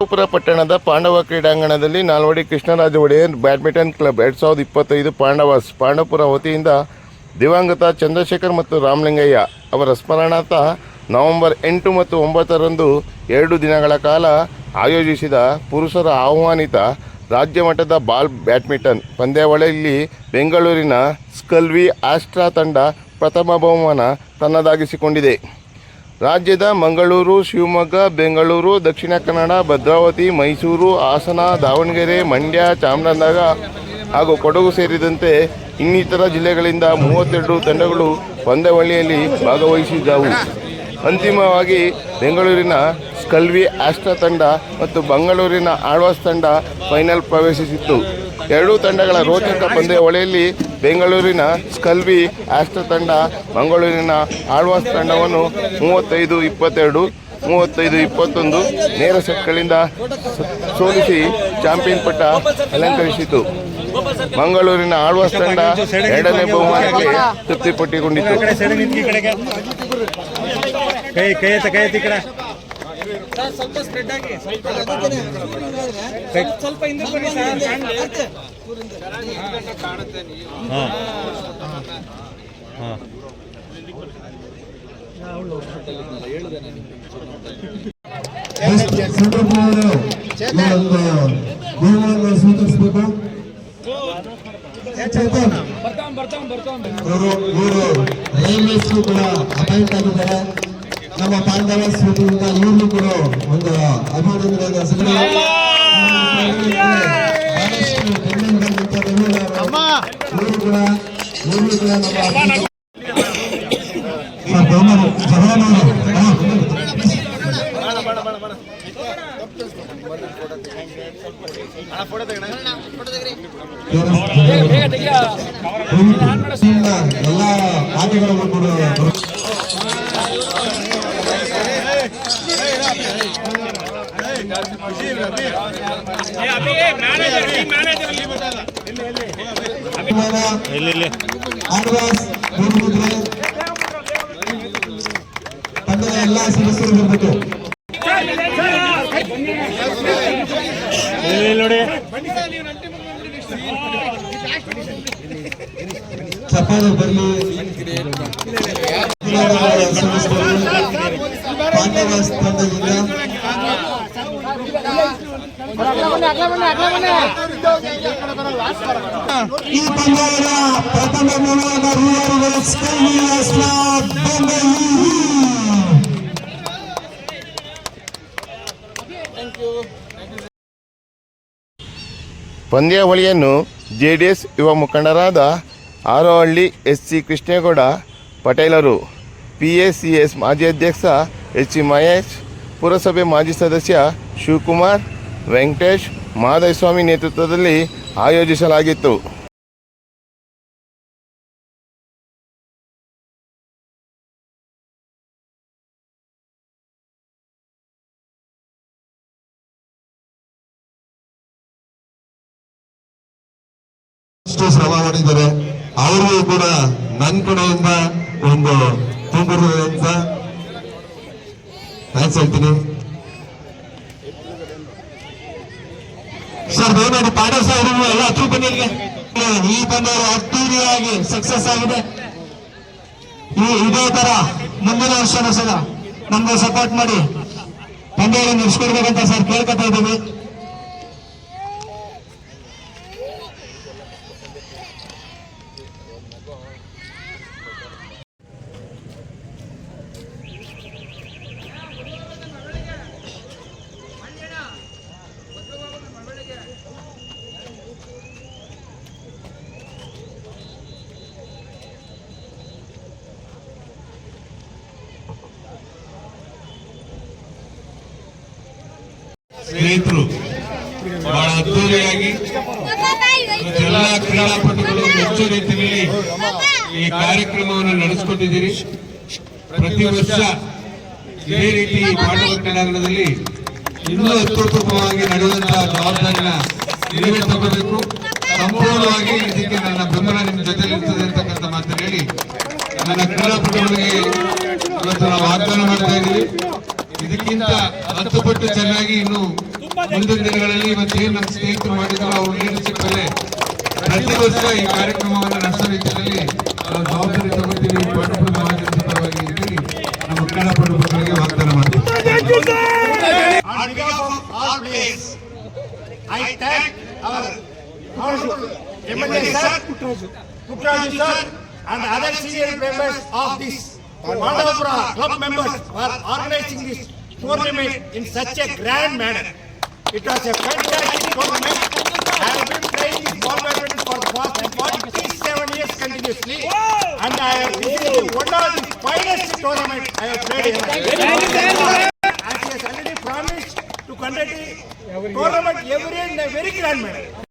ಪಾಂಡವಪುರ ಪಟ್ಟಣದ ಪಾಂಡವ ಕ್ರೀಡಾಂಗಣದಲ್ಲಿ Nalvadi Krishnaraja Wodeyar badminton club ಎರಡು ಸಾವಿರದ ಇಪ್ಪತ್ತೈದು ಪಾಂಡವಾಸ್ ಪಾಂಡವಪುರ ವತಿಯಿಂದ ದಿವಂಗತ ಚಂದ್ರಶೇಖರ್ ಮತ್ತು ರಾಮಲಿಂಗಯ್ಯ ಅವರ ಸ್ಮರಣಾರ್ಥ ನವೆಂಬರ್ ಎಂಟು ಮತ್ತು ಒಂಬತ್ತರಂದು ಎರಡು ದಿನಗಳ ಕಾಲ ಆಯೋಜಿಸಿದ ಪುರುಷರ ಆಹ್ವಾನಿತ ರಾಜ್ಯ ಮಟ್ಟದ ಬಾಲ್ ಬ್ಯಾಡ್ಮಿಂಟನ್ ಪಂದ್ಯಾವಳಿಯಲ್ಲಿ ಬೆಂಗಳೂರಿನ ಸ್ಕಲ್ವಿ ಆಸ್ಟ್ರಾ ತಂಡ ಪ್ರಥಮ ಬಹುಮಾನ ತನ್ನದಾಗಿಸಿಕೊಂಡಿದೆ. ರಾಜ್ಯದ ಮಂಗಳೂರು, ಶಿವಮೊಗ್ಗ, ಬೆಂಗಳೂರು, ದಕ್ಷಿಣ ಕನ್ನಡ, ಭದ್ರಾವತಿ, ಮೈಸೂರು, ಹಾಸನ, ದಾವಣಗೆರೆ, ಮಂಡ್ಯ, ಚಾಮರಾಜನಗರ ಹಾಗೂ ಕೊಡಗು ಸೇರಿದಂತೆ ಇನ್ನಿತರ ಜಿಲ್ಲೆಗಳಿಂದ ಮೂವತ್ತೆರಡು ತಂಡಗಳು ಪಂದ್ಯಾವಳಿಯಲ್ಲಿ ಭಾಗವಹಿಸಿದ್ದವು. ಅಂತಿಮವಾಗಿ ಬೆಂಗಳೂರಿನ ಸ್ಕಲ್ವಿ ಆಸ್ಟ್ರಾ ತಂಡ ಮತ್ತು ಬೆಂಗಳೂರಿನ ಆಳ್ವಾಸ್ ತಂಡ ಫೈನಲ್ ಪ್ರವೇಶಿಸಿತ್ತು. ಎರಡೂ ತಂಡಗಳ ರೋಚಕ ಪಂದ್ಯಾವಳಿಯಲ್ಲಿ ಬೆಂಗಳೂರಿನ ಸ್ಕಲ್ವಿ ಆಸ್ಟ್ರಾ ತಂಡ, ಮಂಗಳೂರಿನ ಆಳ್ವಾಸ್ ತಂಡವನ್ನು ಮೂವತ್ತೈದು ಇಪ್ಪತ್ತೆರಡು, ಮೂವತ್ತೈದು ಇಪ್ಪತ್ತೊಂದು ನೇರ ಸೆಟ್ಗಳಿಂದ ಸೋಲಿಸಿ ಚಾಂಪಿಯನ್ ಪಟ್ಟ ಅಲಂಕರಿಸಿತು. ಮಂಗಳೂರಿನ ಆಳ್ವಾಸ್ ತಂಡ ಎರಡನೇ ಬಹುಮಾನಕ್ಕೆ ತೃಪ್ತಿಪಟ್ಟುಕೊಂಡಿತು. ಕೈ ಕೈ ಎತ್ತ ಕೈ ಎತ್ತಿ ಈ ಕಡೆ ಸ್ವಲ್ಪ ಸ್ಪ್ರೆಡ್ ಆಗಿ ಸ್ವಲ್ಪ ಹಿಂದೆ ಬನ್ನಿ ಹಾಂ ಹಾಂ ಒಂದು ಸ್ವೀಕರಿಸಬೇಕು ರೈಲ್ವೇಸ್ಗೂ ಕೂಡ ಅಪಾಯಿಂಟ್ ಆಗಿದ್ದಾರೆ ನಮ್ಮ ಪಾಂಡವ ಸ್ಮೃತಿಯಿಂದ ಇವರು ಕೂಡ ಒಂದು ಅಭಿನಂದನೆ ಎಲ್ಲ ಆಟಗಳನ್ನು ಬೆಂಗಳೂರಿನಂಥ ಬೆಂಗಳೂರು ಇವರು ಕೂಡ ಇವರು ಕೂಡ ನಮ್ಮ ಸರ್, ಬಹುಮಾನ ಜವಾನರು ಹಾ, ಎಲ್ಲ ಆಟಗಳನ್ನು ಕೂಡ ಇಲ್ಲಿ ಇಲ್ಲಿ ಆಳ್ವಾಸ್ ಮೂಡುಬಿದ್ರೆ ತಂಡದ ಎಲ್ಲ ಸದಸ್ಯರು ಬರಬೇಕು ನೋಡಿ ಚಪ್ಪಾಳೆ ಬರಲಿ ಪಾಂಡವಾಸ್ ತಂಡದಿಂದ ಪಂದ್ಯಾವಳಿಯನ್ನು ಜೆ ಡಿ ಎಸ್ ಯುವ ಮುಖಂಡರಾದ ಆರೋಹಳ್ಳಿ ಎಸ್ ಸಿ ಕೃಷ್ಣೇಗೌಡ, ಪಟೇಲರು ಪಿ ಎಸ್ ಸಿ ಎಸ್ ಮಾಜಿ ಅಧ್ಯಕ್ಷ ಎಚ್ ಸಿ ಮಹೇಶ್, ಪುರಸಭೆ ಮಾಜಿ ಸದಸ್ಯ ಶಿವಕುಮಾರ್ ವೆಂಕಟೇಶ್ ಮಾಧವಸ್ವಾಮಿ ನೇತೃತ್ವದಲ್ಲಿ ಆಯೋಜಿಸಲಾಗಿತ್ತು. ಶ್ರಮ ಮಾಡಿದ್ದಾರೆ ಅವರಿಗೂ ಕೂಡ ನನ್ನ ಕಡೆಯಿಂದ ಒಂದು ಥ್ಯಾಂಕ್ಸ್ ಹೇಳ್ತೀನಿ. ಸರ್ ದಯಮಾಡಿ ಪಾಠ ಸಾಹೇಬರು ಎಲ್ಲ ಹತ್ರ ಬನ್ನಿ ಇಲ್ಲಿಗೆ. ಈ ಬಂದವರು ಅದ್ದೂರಿಯಾಗಿ ಸಕ್ಸಸ್ ಆಗಿದೆ ಈ ಇದೇ ತರ ಮುಂದಿನ ವರ್ಷನೂ ಸಲ ನಮ್ಗೆ ಸಪೋರ್ಟ್ ಮಾಡಿ ಪಂದ್ಯಗಳನ್ನು ನಡೆಸ್ಕೊಡ್ಬೇಕಂತ ಸರ್ ಕೇಳ್ಕೊತಾ ಇದ್ದೀವಿ ಸ್ನೇಹಿತರು, ಬಹಳ ಅದ್ದೂರಿಯಾಗಿ ಎಲ್ಲ ಕ್ರೀಡಾಪಟುಗಳು ಹೆಚ್ಚು ರೀತಿಯಲ್ಲಿ ಈ ಕಾರ್ಯಕ್ರಮವನ್ನು ನಡೆಸಿಕೊಟ್ಟಿದ್ದೀರಿ. ಪ್ರತಿ ವರ್ಷ ಇದೇ ರೀತಿ ಪಾಂಡವ ಕ್ರೀಡಾಂಗಣದಲ್ಲಿ ಇನ್ನೂ ಅತ್ಯುತ್ತಮವಾಗಿ ನಡೆಯುವಂತಹ ಜವಾಬ್ದಾರಿನ ನೀವೇ ಸಂಪೂರ್ಣವಾಗಿ ಇದಕ್ಕೆ ನನ್ನ ಬೆಂಬಲ ನಿಮ್ಮ ಜೊತೆ ಇರ್ತದೆ ಅಂತಕ್ಕಂಥ ಮಾತನ್ನು ಹೇಳಿ. ನನ್ನ ಕ್ರೀಡಾಪಟುಗಳಿಗೆ ಇವತ್ತು ನಾವು ವಾಗ್ದಾನ ಮಾಡ್ತಾ ಇದ್ದೀವಿ. ಇದಕ್ಕಿಂತ ಹತ್ತು ಪಟ್ಟು ಚೆನ್ನಾಗಿ ಇನ್ನು ಮುಂದಿನ ದಿನಗಳಲ್ಲಿ ಇವತ್ತೇನು ನಮ್ಮ ಸ್ನೇಹಿತರು ಮಾಡಿದ್ರು ಅವ್ರ ಲೀಡರ್ಶಿಪ್ ಅಲ್ಲಿ ಪ್ರತಿ ವರ್ಷ ಈ ಕಾರ್ಯಕ್ರಮವನ್ನು ನಡೆಸೋ ರೀತಿಯಲ್ಲಿ ನಾವು ಜವಾಬ್ದಾರಿ ತಗೋತೀವಿ ಪಾಂಡವಪುರ ಮಹಾಜನರ ಪರವಾಗಿ ಅಂತೇಳಿ ನಮ್ಮ ವಾಗ್ದಾನ ಮಾಡ್ತೀವಿ. On behalf of all players, I thank our honorable MLA sir, Puttraju sir, and other senior members of this Pandavapura club members for organizing this tournament in such a grand manner. It was a fantastic tournament. I have been playing this ball badminton for the past 47 years continuously, and I have this one of the finest tournament I have played in my life. As he has already promised to conduct a tournament every year in a very grand manner.